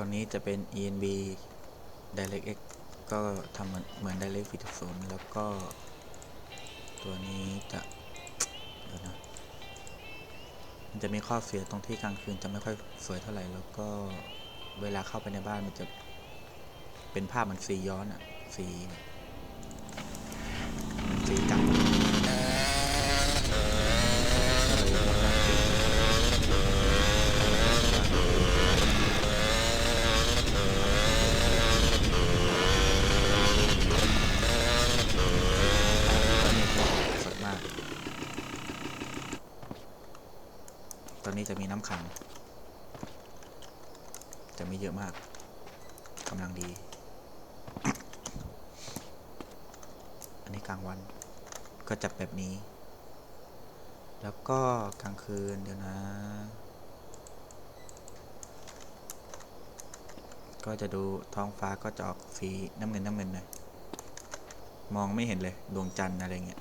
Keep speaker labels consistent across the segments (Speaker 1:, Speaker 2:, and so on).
Speaker 1: ตัวนี้จะเป็น ENB DirectX ก็ทำเหมือนเหมือน Direct 4.0 แล้วก็ ตัวนี้จะเดี๋ยวนะมันจะมีข้อเสียตรงที่กลางคืนจะไม่ค่อยสวยเท่าไหร่ แล้วก็เวลาเข้าไปในบ้านมันจะเป็นภาพเหมันสีย้อนอะสีเหมือนสีกลับก็เลยลดการสีตอนนี้สดมาก ต อนนี้จะมีน้ำขัง จะไม่เยอะมากกำลังดี อันนี้กลางวันก็จับแบบนี้ แล้วก็กลางคืนเดี๋ยวนะ ก็จะดูท้องฟ้าก็จะออกสีน้ำเงินน้ำเงินหน่อย มองไม่เห็นเลย ดวงจันทร์อะไรเงี้ย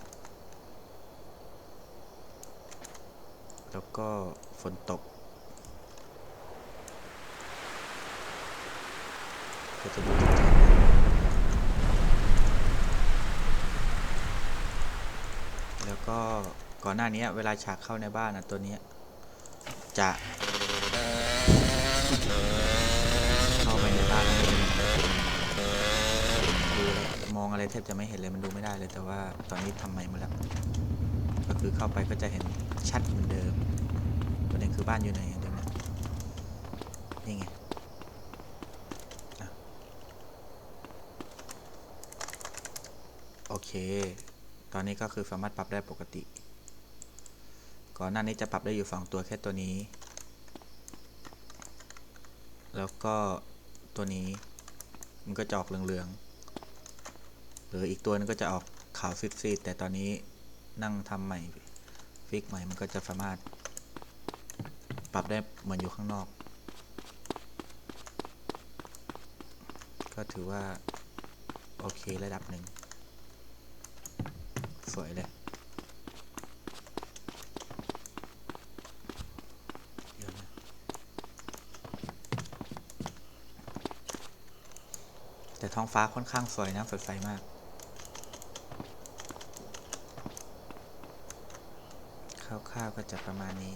Speaker 1: แล้วก็ฝนตก ก็จะดูจัดๆแล้วก็ก่อนหน้านี้เวลาฉากเข้าในบ้านนะตัวนี้ จะเข้าไปในบ้านดูมองอะไรแทบจะไม่เห็นเลยมันดูไม่ได้เลยแต่ว่าตอนนี้ทำใหม่หมาแล้ว คือเข้าไปก็จะเห็นชัดเหมือนเดิมประเด็นคือบ้านอยู่ไหนเดี๋ยวนะนี่ไงอโอเค ตอนนี้ก็คือสามารถปรับได้ปกติ ก่อนหน้านี้จะปรับได้อยู่สองตัวแค่ตัวนี้ แล้วก็ตัวนี้ มันก็จะออกเหลืองๆ หรืออีกตัวนึงก็จะออกขาวซีดๆแต่ตอนนี้ นั่งทำใหม่ฟิกใหม่มันก็จะสามารถ ปรับได้เหมือนอยู่ข้างนอก ก็ถือว่า โอเคระดับหนึ่ง สวยเลยแต่ท้องฟ้าค่อนข้างสวยนะสดใสมาก ร่าวๆก็จะประมาณนี้